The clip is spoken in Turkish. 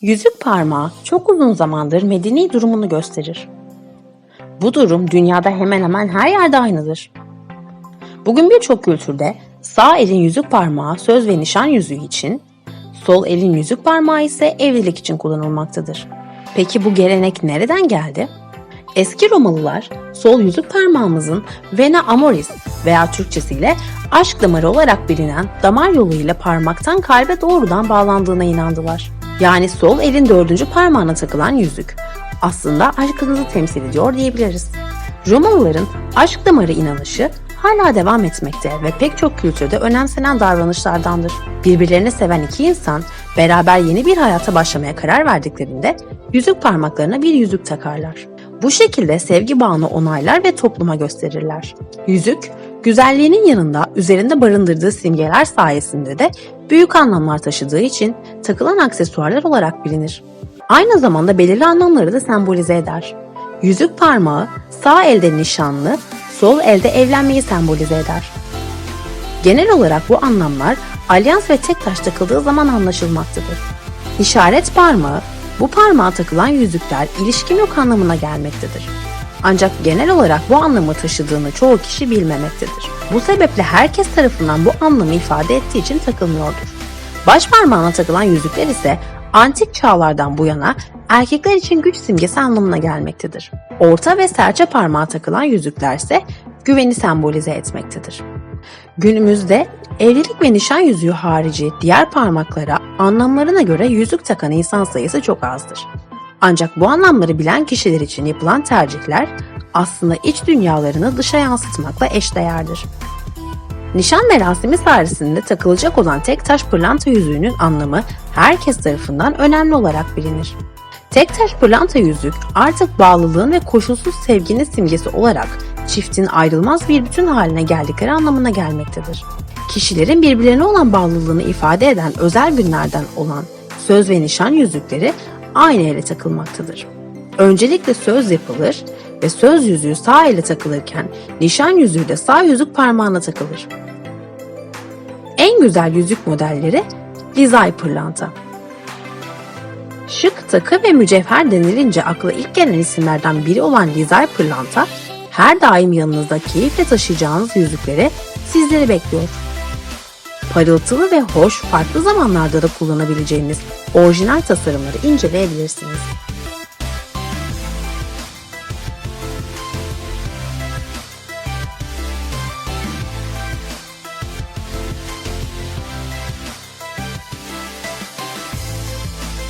Yüzük parmağı çok uzun zamandır medeni durumunu gösterir. Bu durum dünyada hemen hemen her yerde aynıdır. Bugün birçok kültürde sağ elin yüzük parmağı söz ve nişan yüzüğü için, sol elin yüzük parmağı ise evlilik için kullanılmaktadır. Peki bu gelenek nereden geldi? Eski Romalılar sol yüzük parmağımızın vena amoris veya Türkçesiyle aşk damarı olarak bilinen damar yoluyla parmaktan kalbe doğrudan bağlandığına inandılar. Yani sol elin dördüncü parmağına takılan yüzük aslında aşkınızı temsil ediyor diyebiliriz. Romalıların aşk damarı inanışı hala devam etmekte ve pek çok kültürde önemsenen davranışlardandır. Birbirlerini seven iki insan beraber yeni bir hayata başlamaya karar verdiklerinde yüzük parmaklarına bir yüzük takarlar. Bu şekilde sevgi bağını onaylar ve topluma gösterirler. Yüzük, güzelliğinin yanında üzerinde barındırdığı simgeler sayesinde de büyük anlamlar taşıdığı için takılan aksesuarlar olarak bilinir. Aynı zamanda belirli anlamları da sembolize eder. Yüzük parmağı sağ elde nişanlı, sol elde evlenmeyi sembolize eder. Genel olarak bu anlamlar alyans ve tek taş takıldığı zaman anlaşılmaktadır. İşaret parmağı, bu parmağa takılan yüzükler ilişkin yok anlamına gelmektedir. Ancak genel olarak bu anlamı taşıdığını çoğu kişi bilmemektedir. Bu sebeple herkes tarafından bu anlamı ifade ettiği için takılmıyordur. Baş parmağına takılan yüzükler ise antik çağlardan bu yana erkekler için güç simgesi anlamına gelmektedir. Orta ve serçe parmağa takılan yüzükler ise güveni sembolize etmektedir. Günümüzde evlilik ve nişan yüzüğü harici diğer parmaklara anlamlarına göre yüzük takan insan sayısı çok azdır. Ancak bu anlamları bilen kişiler için yapılan tercihler aslında iç dünyalarını dışa yansıtmakla eşdeğerdir. Nişan merasimi sayesinde takılacak olan tek taş pırlanta yüzüğünün anlamı herkes tarafından önemli olarak bilinir. Tek taş pırlanta yüzük artık bağlılığın ve koşulsuz sevginin simgesi olarak çiftin ayrılmaz bir bütün haline geldikleri anlamına gelmektedir. Kişilerin birbirlerine olan bağlılığını ifade eden özel günlerden olan söz ve nişan yüzükleri aynı ele takılmaktadır. Öncelikle söz yapılır ve söz yüzüğü sağ ele takılırken nişan yüzüğü de sağ yüzük parmağına takılır. En güzel yüzük modelleri Lizay pırlanta. Şık, takı ve mücevher denilince akla ilk gelen isimlerden biri olan Lizay pırlanta, her daim yanınızda keyifle taşıyacağınız yüzükleri sizleri bekliyor. Parıltılı ve hoş, farklı zamanlarda da kullanabileceğiniz orijinal tasarımları inceleyebilirsiniz.